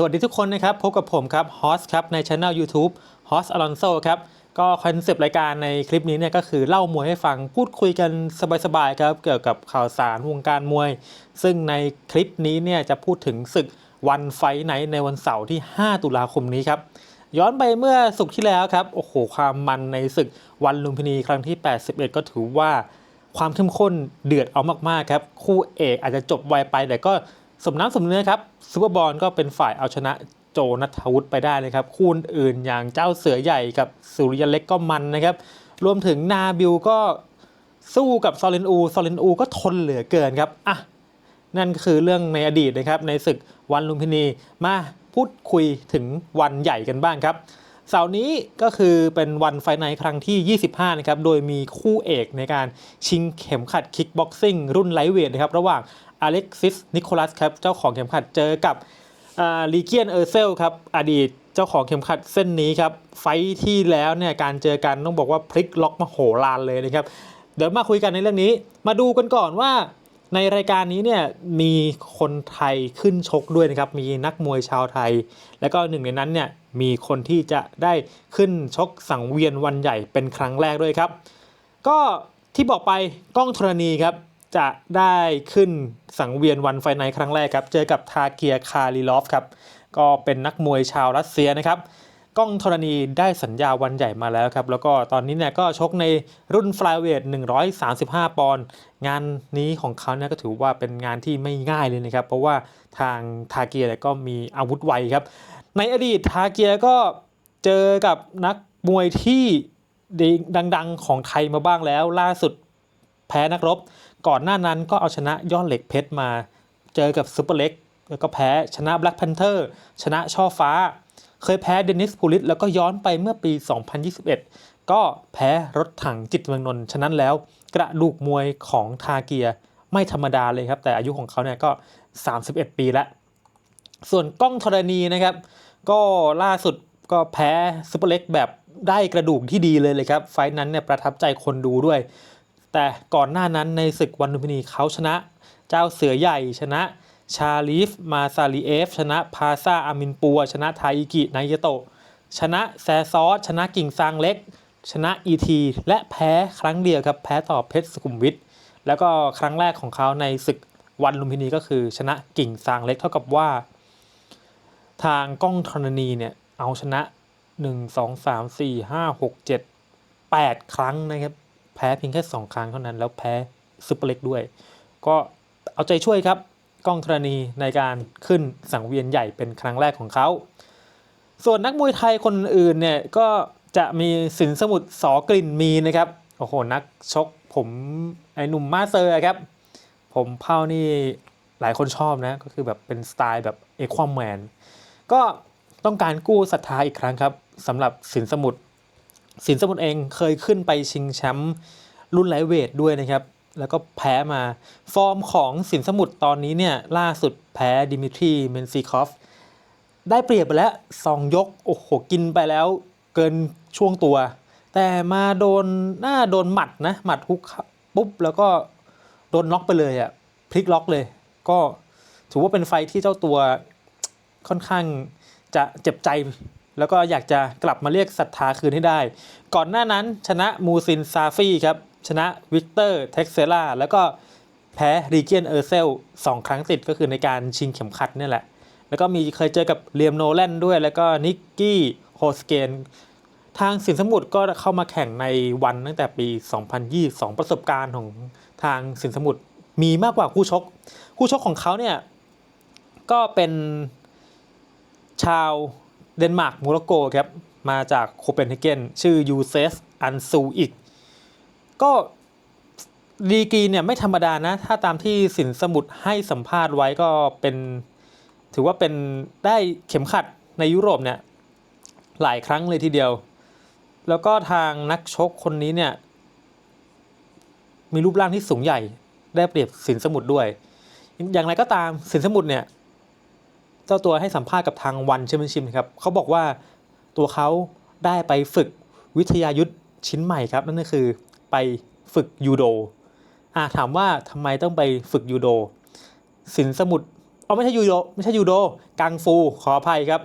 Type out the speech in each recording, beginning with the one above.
สวัสดีทุกคนนะครับ พบกับผมครับฮอสครับในช anel YouTube ฮอสอลอนโซครับก็คอนเซปต์รายการในคลิปนี้เนี่ยก็คือเล่ามวยให้ฟังพูดคุยกันสบายๆครับเกี่ยวกับข่าวสารวงการมวย ซึ่งในคลิปนี้เนี่ยจะพูดถึงศึกวันไฟไหนในวันเสาร์ที่ 5 ตุลาคมนี้ครับย้อนไปเมื่อสุกที่แล้วครับโอ้โหความมันในศึกวันลุมพินีครั้งที่ 81 ก็ถือว่าความเข้มข้นเดือดเอามากๆครับคู่เอกอาจจะจบไวไปแต่ก็ สมน้ำสมเนื้อครับซูเปอร์บอลก็เป็นฝ่ายเอาชนะโจนัทวุฒิไปได้เลยครับ คู่อื่นอย่างเจ้าเสือใหญ่กับสุริยันเล็กก็มันนะครับ รวมถึงนาบิลก็สู้กับซอลินอูซอลินอูก็ทนเหลือเกินครับอะนั่นคือเรื่องในอดีตนะครับในศึกวันลุมพินีมาพูดคุยถึงวันใหญ่กันบ้างครับ เสาร์นี้ก็คือเป็นวันไฟไนครั้งที่ 25 นะครับ โดยมีคู่เอกในการชิงเข็มขัดคิกบ็อกซิ่งรุ่นไลท์เวทนะครับ ระหว่างอเล็กซิสนิโคลัสครับ เจ้าของเข็มขัดเจอกับลีเกียนเออร์เซลครับ อดีตเจ้าของเข็มขัดเส้นนี้ครับ ไฟที่แล้วเนี่ยการเจอกันต้องบอกว่าพลิกล็อกมาโหรานเลยนะครับ เดี๋ยวมาคุยกันในเรื่องนี้ มาดูกันก่อนว่าในรายการนี้เนี่ยมีคนไทยขึ้นชกด้วยนะครับ มีนักมวยชาวไทย แล้วก็หนึ่งในนั้นเนี่ย มีคนที่จะได้ขึ้นชกสังเวียนวันใหญ่เป็นครั้งแรกด้วยครับ ก็ที่บอกไปกล้องธรณีครับจะได้ขึ้นสังเวียนวันไฟไนครั้งแรกครับ เจอกับทาเกียคาริลอฟครับ ก็เป็นนักมวยชาวรัสเซียนะครับกล้องธรณีได้สัญญาวันใหญ่มาแล้วครับ แล้วก็ตอนนี้เนี่ยก็ชกในรุ่นฟลายเวท 135 ปอนด์งานนี้ของเขาเนี่ยก็ถือว่าเป็นงานที่ไม่ง่ายเลยนะครับ เพราะว่าทางทาเกียเนี่ยก็มีอาวุธไวครับ ในอดีตทาเกียก็เจอกับนักมวยที่ดังๆ ของไทยมาบ้างแล้ว ล่าสุดแพ้นักรบ ก่อนหน้านั้นก็เอาชนะยอดเหล็กเพชรมา เจอกับซุปเปอร์เล็กแล้วก็แพ้ชนะแบล็ก p พนเทอร์ชนะช่อฟ้า เคยแพ้เดนิสพูลิตแล้วก็ย้อนไปเมื่อปี 2021 ก็แพ้รถถังจิตเมืองนนท์ฉะนั้นแล้ว กระดูกมวยของทาเกียไม่ธรรมดาเลยครับ แต่อายุของเขาเนี่ยก็ 31 ปีแล้ว ส่วนกล้องธรณีนะครับ ก็ล่าสุดก็แพ้ซุปเปอร์เล็กแบบได้กระดูกที่ดีเลยเลยครับ ไฟท์นั้นเนี่ยประทับใจคนดูด้วย แต่ก่อนหน้านั้นในศึกวันลุมพินีเขาชนะ เจ้าเสือใหญ่ชนะชาลีฟ มาซาลีเอฟ ชนะพาซาอามินปัว ชนะไทอิกินายโตะ ชนะแซซอส ชนะกิ่งซางเล็ก ชนะอีทีและแพ้ครั้งเดียวครับ แพ้ต่อเพชรสุขุมวิทแล้วก็ครั้งแรกของเขาในศึกวันลุมพินีก็คือชนะกิ่งซางเล็กเท่ากับว่า ทางกล้องธรณีเนี่ยเอาชนะ1 2 3 4 5 6 7 8ครั้งนะครับ แพ้เพียงแค่2ครั้งเท่านั้น แล้วแพ้ซุปเปอร์เล็กด้วย ก็เอาใจช่วยครับกล้องธรณีในการขึ้นสังเวียนใหญ่เป็นครั้งแรกของเขา ส่วนนักมวยไทยคนอื่นเนี่ยก็จะมีสินสมุทรสอกลิ่นมีนะครับ โอ้โห นักชกผมไอหนุ่มมาเซอร์ครับ ผมเผานี่หลายคนชอบนะ ก็คือแบบเป็นสไตล์แบบเอความแมน ก็ต้องการกู้ศรัทธาอีกครั้งครับสำหรับสินสมุทรสินสมุทรเองเคยขึ้นไปชิงแชมป์รุ่นไลเวทด้วยนะครับ แล้วก็แพ้มาฟอร์มของสินสมุทรตอนนี้เนี่ยล่าสุดแพ้ดิมิทรีเมนซีคอฟได้เปรียบไปแล้วสองยกโอ้โหกินไปแล้วเกินช่วงตัว แต่มาโดนหน้าโดนหมัดนะหมัดฮุกปุ๊บแล้วก็โดนน็อกไปเลยอะพลิกล็อกเลย ก็ถือว่าเป็นไฟที่เจ้าตัว ค่อนข้างจะเจ็บใจแล้วก็อยากจะกลับมาเรียกศรัทธาคืนให้ได้ ก่อนหน้านั้นชนะมูซินซาฟี่ครับ ชนะวิกเตอร์เท็กเซล่าแล้วก็แพ้รีเกียนเออร์เซลสองครั้งติดก็คือในการชิงเข็มขัดนี่แหละ แล้วก็มีเคยเจอกับเลียมโนแลนด้วย แล้วก็นิกกี้โฮสเกน ทางสินสมุทรก็เข้ามาแข่งในวันตั้งแต่ปี 2022 ประสบการณ์ของทางสินสมุทรมีมากกว่าคู่ชก คู่ชกของเขาเนี่ยก็เป็น ชาวเดนมาร์กโมร็อกโกครับมาจากโคเปนเฮเกนชื่อยูเซฟอันซูอิกก็ดีกรีเนี่ยไม่ธรรมดานะ ถ้าตามที่สินสมุทรให้สัมภาษณ์ไว้ก็เป็น ถือว่าเป็นได้เข็มขัดในยุโรปเนี่ยหลายครั้งเลยทีเดียว แล้วก็ทางนักชกคนนี้เนี่ยมีรูปร่างที่สูงใหญ่ ได้เปรียบสินสมุทรด้วย อย่างไรก็ตามสินสมุทรเนี่ย เจ้าตัวให้สัมภาษณ์กับทางวันเชมเปี้ยนชิพครับเขาบอกว่าตัวเขาได้ไปฝึกวิทยายุทธชิ้นใหม่ครับ นั่นก็คือไปฝึกยูโดอ่าถามว่าทำไมต้องไปฝึกยูโดสินสมุทรเอาไม่ใช่ยูโดไม่ใช่ยูโดกังฟูขออภัยครับ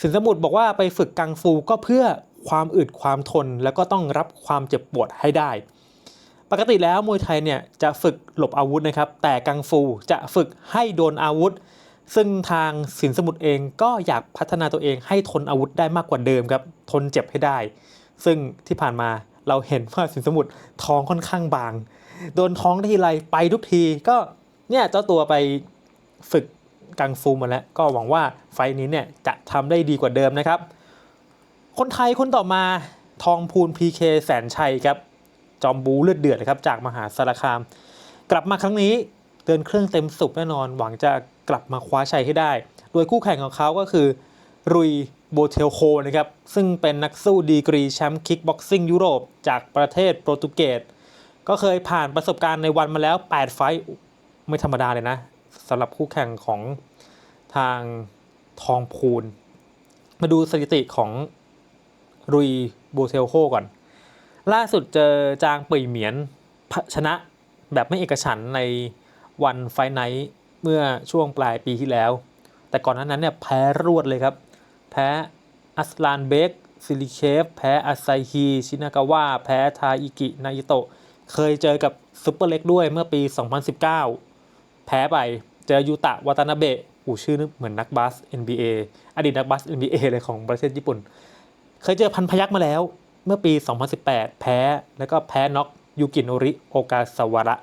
สินสมุทรบอกว่าไปฝึกกังฟูก็เพื่อความอึดความทน แล้วก็ต้องรับความเจ็บปวดให้ได้ ปกติแล้วมวยไทยเนี่ยจะฝึกหลบอาวุธนะครับ แต่กังฟูจะฝึกให้โดนอาวุธ ซึ่งทางสินสมุทรเองก็อยากพัฒนาตัวเองให้ทนอาวุธได้มากกว่าเดิมครับทนเจ็บให้ได้ ซึ่งที่ผ่านมาเราเห็นว่าสินสมุทรท้องค่อนข้างบาง โดนท้องทีไรไปทุกทีก็เนี่ยเจ้าตัวไปฝึกกังฟูมาแล้ว ก็หวังว่าไฟนี้เนี่ยจะทำได้ดีกว่าเดิมนะครับ คนไทยคนต่อมาทองพูนพีเคแสนชัยครับ จอมบูเลือดเดือดนะครับจากมหาสารคาม กลับมาครั้งนี้เดินเครื่องเต็มสุบแน่นอน หวังจะ กลับมาคว้าชัยให้ได้ โดยคู่แข่งของเขาก็คือรุยโบเทลโคนะครับซึ่งเป็นนักสู้ดีกรีแชมป์คิกบ็อกซิ่งยุโรปจากประเทศโปรตุเกสก็เคยผ่านประสบการณ์ในวันมาแล้ว 8 ไฟต์ไม่ธรรมดาเลยนะสำหรับคู่แข่งของทางทองพูน มาดูสถิติของรุยโบเทลโคก่อน ล่าสุดเจอจางปีเหมียนชนะแบบไม่เอกฉันในวันไฟท์ไนท์ เมื่อช่วงปลายปีที่แล้ว แต่ก่อนหน้านั้นเนี่ยแพ้รวดเลยครับ แพ้อัสลานเบกซิลิเคฟ แพ้อาไซฮี ชินากาวะ แพ้ทาอิกินายิโตะ เคยเจอกับซุปเปอร์เล็กด้วยเมื่อปี 2019 แพ้ไป เจอยูตะวาตานาเบะอูชื่อนึกเหมือนนักบาส NBA อดีตนักบาส NBA เลยของประเทศญี่ปุ่น เคยเจอพันพยักมาแล้ว เมื่อปี 2018 แพ้ แล้วก็แพ้น็อกยูกินโอริ โอกาสวาระ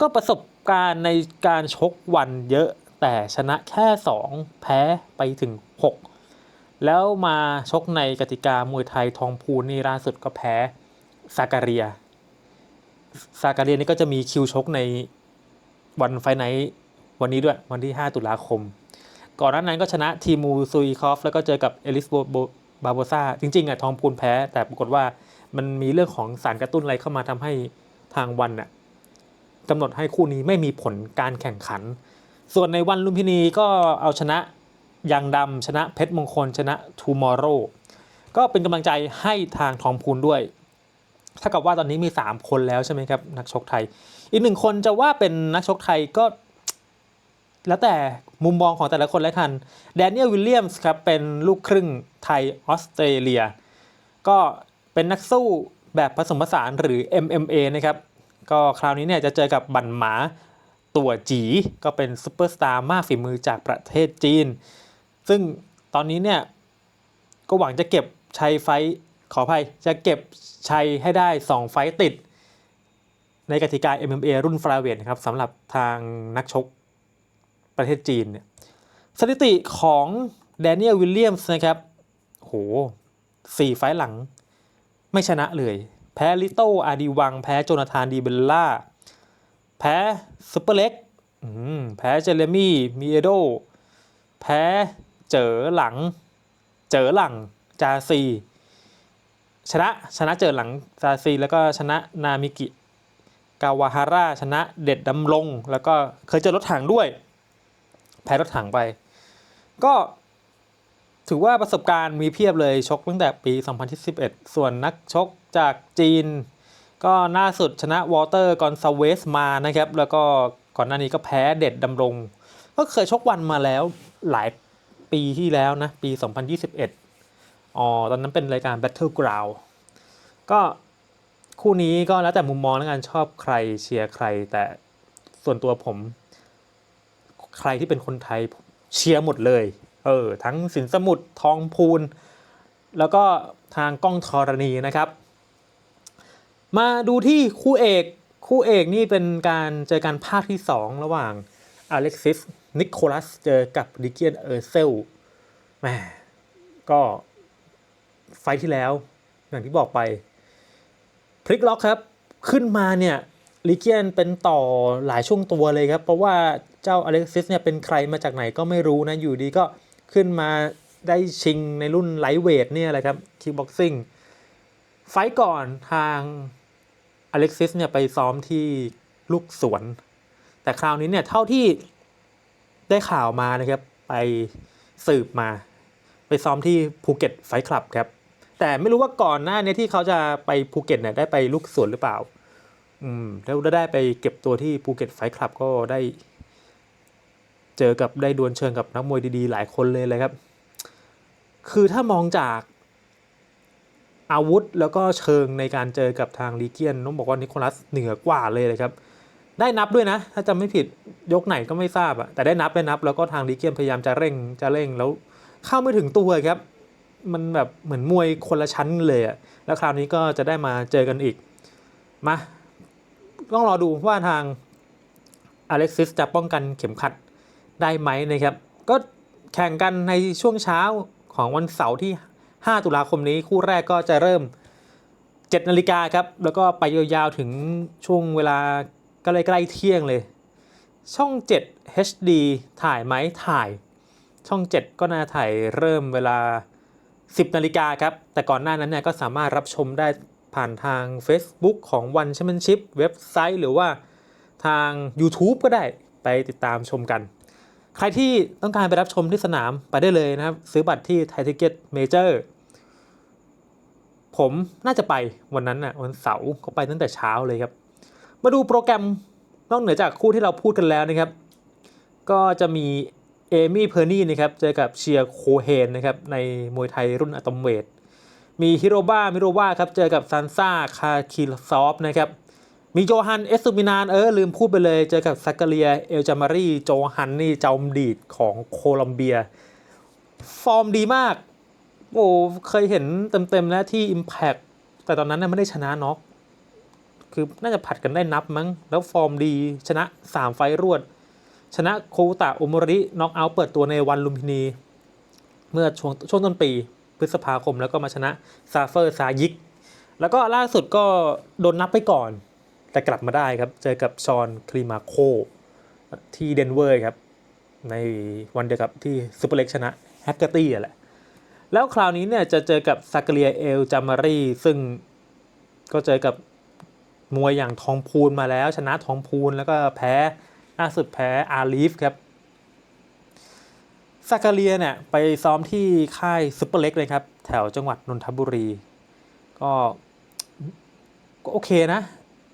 ก็ประสบ การณ์ในการชกวันเยอะแต่ชนะแค่ 2 แพ้ไปถึง 6 แล้วมาชกในกติกามวยไทยทองพูนนี่ล่าสุดก็แพ้ซาการียซาการียนี่ก็จะมีคิวชกในวันไฟไนท์วันนี้ด้วยวันที่ 5 ตุลาคม ก่อนหน้านั้นก็ชนะทีมูซุยคอฟ แล้วก็เจอกับเอลิสโบบาโบซาจริงๆอะทองพูนแพ้ แต่ปรากฏว่ามันมีเรื่องของสารกระตุ้นอะไรเข้ามาทำให้ทางวันน่ะ กำหนดให้คู่นี้ไม่มีผลการแข่งขัน ส่วนในวันลุมพินีก็เอาชนะยังดำชนะเพชรมงคลชนะทูมอร์โรก็เป็นกำลังใจให้ทางทองพูนด้วยถ้ากับว่าตอนนี้มี 3 คนแล้วใช่ไหมครับนักชกไทย อีกหนึ่งคนจะว่าเป็นนักชกไทยก็ แล้วแต่มุมมองของแต่ละคนแล้วกันแดเนียลวิลเลียมส์ครับเป็นลูกครึ่งไทยออสเตรเลีย ก็เป็นนักสู้แบบผสมผสานหรือ MMA นะครับ ก็คราวนี้เนี่ยจะเจอกับบันหมาตัวจีก็เป็นซูเปอร์สตาร์มากฝีมือจากประเทศจีน ซึ่งตอนนี้เนี่ยก็หวังจะเก็บชัยไฟขออภัยจะเก็บชัยให้ได้ 2 ไฟติด ในกติกา MMA รุ่นฟลาเวทนครับสำหรับทางนักชกประเทศจีนเนี่ยสถิติของแดเนียลวิลเลียมส์นะครับโหสี่ไฟหลังไม่ชนะเลย แพ้ลิโตอาดีวัง แพ้โจนาธานดีเบลล่า แพ้ซุปเปอร์เล็กแพ้เจเรมี่มีเอโด แพ้เจอหลัง เจอหลังจาซี ชนะชนะเจอหลังจาซี แล้วก็ชนะนามิกิกาวาฮาร่าชนะเด็ดดำลงแล้วก็เคยเจอรถถังด้วย แพ้รถถังไป ก็ ถือว่าประสบการณ์มีเพียบเลยชกตั้งแต่ปี 2011 ส่วนนักชกจากจีน ก็ล่าสุดชนะวอเตอร์กอนซาเวสมานะครับ แล้วก็ก่อนหน้านี้ก็แพ้เด็ดดำรง ก็เคยชกวันมาแล้วหลายปีที่แล้วนะ ปี 2021 อ๋อ ตอนนั้นเป็นรายการ Battleground ก็คู่นี้ก็แล้วแต่มุมมองแล้วกันชอบใครเชียร์ใคร แต่ส่วนตัวผม ใครที่เป็นคนไทยเชียร์หมดเลย เออทั้งสินสมุทรทองพูน แล้วก็ทางก้องธรณีนะครับ มาดูที่คู่เอกคู่เอกนี่เป็นการเจอกันภาคที่ 2 ระหว่างอเล็กซิสนิโคลัสเจอกับดิเกียนเออร์เซลแหมก็ไฟท์ที่แล้ว อย่างที่บอกไป พลิกล็อกครับ ขึ้นมาเนี่ยลิเกียนเป็นต่อหลายช่วงตัวเลยครับ เพราะว่าเจ้าอเล็กซิสเนี่ยเป็นใครมาจากไหนก็ไม่รู้นะ อยู่ดีก็ ขึ้นมาได้ชิงในรุ่นไลท์เวทเนี่ยแหละครับคิกบ็อกซิ่งไฟก่อนทางอเล็กซิสเนี่ยไปซ้อมที่ลูกสวน แต่คราวนี้เนี่ยเท่าที่ได้ข่าวมานะครับ ไปสืบมา ไปซ้อมที่ภูเก็ตไฟคลับครับ แต่ไม่รู้ว่าก่อนหน้านี้ที่เขาจะไปภูเก็ตเนี่ยได้ไปลูกสวนหรือเปล่า อืมแล้วได้ไปเก็บตัวที่ภูเก็ตไฟคลับก็ได้ เจอกับได้ดวลเชิงกับนักมวยดีๆ หลายคนเลยเลยครับ คือถ้ามองจากอาวุธแล้วก็เชิงในการเจอกับทางลีเกียนต้องบอกว่านิโคลัสเหนือกว่าเลยเลยครับ ได้นับด้วยนะ ถ้าจำไม่ผิดยกไหนก็ไม่ทราบอะแต่ได้นับได้นับ แล้วก็ทางลีเกียนพยายามจะเร่งจะเร่งแล้วเข้าไม่ถึงตัวครับ มันแบบเหมือนมวยคนละชั้นเลยอะแล้วคราวนี้ก็จะได้มาเจอกันอีกมาต้องรอดูว่าทางอเล็กซิสจะป้องกันเข็มขัด ได้ไหมนะครับ ก็แข่งกันในช่วงเช้าของวันเสาร์ที่ 5 ตุลาคมนี้คู่แรกก็จะเริ่ม 7 นาฬิกาครับ แล้วก็ไปยาวๆถึงช่วงเวลาก็เลยใกล้เที่ยงเลย ช่อง 7 HD ถ่ายไหมถ่าย ช่อง 7 ก็น่าถ่ายเริ่มเวลา 10 นาฬิกาครับ แต่ก่อนหน้านั้นเนี่ยก็สามารถรับชมได้ผ่านทาง Facebook ของ One Championship เว็บไซต์ หรือว่าทาง YouTube ก็ได้ไปติดตามชมกัน ใครที่ต้องการไปรับชมที่สนามไปได้เลยนะครับ ซื้อบัตรที่ Thai Ticket Major ผมน่าจะไปวันนั้นน่ะวันเสาร์ก็ไปตั้งแต่เช้าเลยครับ มาดูโปรแกรมนอกเหนือจากคู่ที่เราพูดกันแล้วนะครับ ก็จะมีเอมี่เพอร์นี่นะครับเจอกับเชียร์โคเฮนนะครับในมวยไทยรุ่นอะตอมเวทมีฮิโรบ้ามิโรวาครับเจอกับซันซ่าคาคิลซอฟนะครับ มีโจฮันเอสตูมินานเออลืมพูดไปเลย เจอกับซักกเลีย เอลจามารีโจฮันนี่จอมดีดของโคลัมเบีย ฟอร์มดีมาก โอ้เคยเห็นเต็มๆแล้วที่ Impact แต่ตอนนั้นไม่ได้ชนะน็อกคือน่าจะผัดกันได้นับมั้ง แล้วฟอร์มดีชนะ 3 ไฟต์รวด ชนะโคตะโอมริน็อกเอาท์เปิดตัวในวันลุมพินี เมื่อช่วงช่วงต้นปีพฤษภาคมแล้วก็มาชนะซาเฟอร์ซายิก แล้วก็ล่าสุดก็โดนนับไปก่อน แต่กลับมาได้ครับ เจอกับชอนคลีมาโคที่เดนเวอร์ครับ ในวันเดียวกับที่ซูเปอร์เล็กชนะแฮกเกอร์ตี้แหละ แล้วคราวนี้เนี่ยจะเจอกับซากเลียเอลจามารีซึ่งก็เจอกับมวยอย่างทองพูนมาแล้ว ชนะทองพูนแล้วก็แพ้ล่าสุดแพ้อาลีฟครับซากเลียเนี่ยไปซ้อมที่ค่ายซุปเปอร์เล็กเลยครับ แถวจังหวัดนนทบุรี ก็ก็โอเคนะ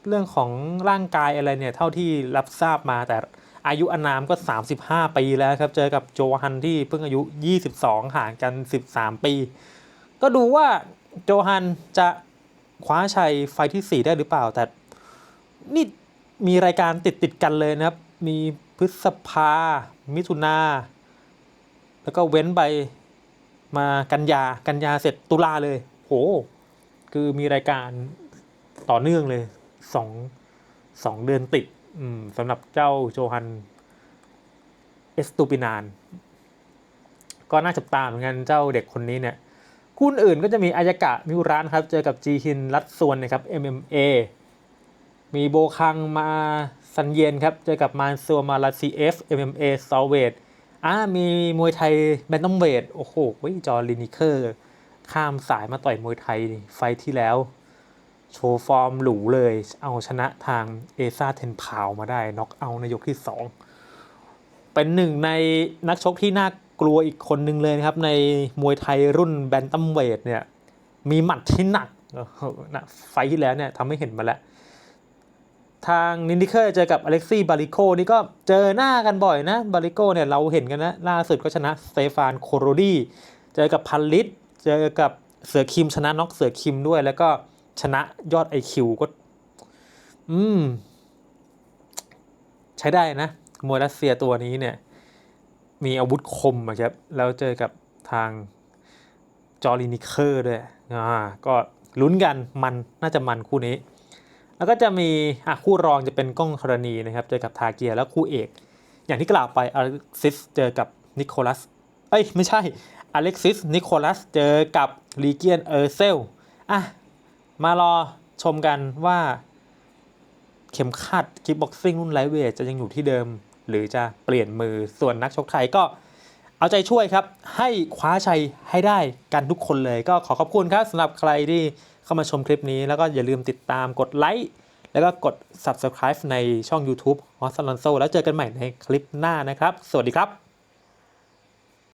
เรื่องของร่างกายอะไรเนี่ย เท่าที่รับทราบมาแต่อายุอนามก็ 35 ปีแล้วครับ เจอกับโจฮันที่เพิ่งอายุ 22 ห่างกัน 13 ปี ก็ดูว่าโจฮันจะคว้าชัยไฟที่ 4 ได้หรือเปล่า แต่นี่มีรายการติดติดกันเลยนะครับ มีพฤษภา มิถุนา แล้วก็เว้นไปมากันยา กันยาเสร็จตุลาเลย โห คือมีรายการต่อเนื่องเลย สองสองเดือนติดสำหรับเจ้าโจฮันเอสตูปินาน ก็น่าจับตาเหมือนกันเจ้าเด็กคนนี้เนี่ยคู่อื่นก็จะมีอายากะมิวรานครับ เจอกับจีฮินรัดส่วนนะครับ MMA มีโบคังมาซันเยนครับ เจอกับมานซัวมาลาซีเอฟ MMA ซอลเวทอ่ามีมวยไทยแบนตัมเวทโอ้โหว้ยจอลินิเคอร์ ข้ามสายมาต่อยมวยไทยไฟที่แล้ว โชว์ฟอร์มหรูเลย เอาชนะทางเอซ่าเทนพาวมาได้น็อกเอาในยกที่ 2 เป็นหนึ่งในนักชกที่น่ากลัวอีกคนหนึ่งเลยนะครับ ในมวยไทยรุ่นแบนตัมเวทเนี่ย มีหมัดที่หนักนะไฟที่แล้วเนี่ยทำให้เห็นมาแล้ว ทางนินดิเคอร์เจอกับอเล็กซี่บาริโกนี่ก็เจอหน้ากันบ่อยนะ บาริโกเนี่ยเราเห็นกันนะ ล่าสุดก็ชนะสเตฟานโคโรดี เจอกับพันลิตเจอกับเสือคิมชนะน็อกเสือคิมด้วยแล้วก็ ชนะยอด IQ ก็ อืม ใช้ได้นะ มวยรัสเซียตัวนี้เนี่ย มีอาวุธคมอะครับ แล้วเจอกับทางจอร์ลินิเคอร์ด้วยอ่าก็ลุ้นกันมันน่าจะมันคู่นี้ แล้วก็จะมีอะคู่รองจะเป็นก้องธรณีนะครับ เจอกับทาเกียแล้วคู่เอก อย่างที่กล่าวไปอเล็กซิสเจอกับนิโคลัส เอ้ย ไม่ใช่อเล็กซิสนิโคลัสเจอกับลีเกียนเออร์เซลอะ มารอชมกันว่าเข็มขัดคิกบ็อกซิ่งรุ่นไลท์เวทจะยังอยู่ที่เดิม หรือจะเปลี่ยนมือส่วนนักชกไทยก็เอาใจช่วยครับ ให้คว้าชัยให้ได้กันทุกคนเลย ก็ขอขอบคุณครับสำหรับใครที่เข้ามาชมคลิปนี้ แล้วก็อย่าลืมติดตามกดไลค์แล้วก็กด subscribe ในช่อง YouTube h o s a l o n s o แล้วเจอกันใหม่ในคลิปหน้านะครับ สวัสดีครับ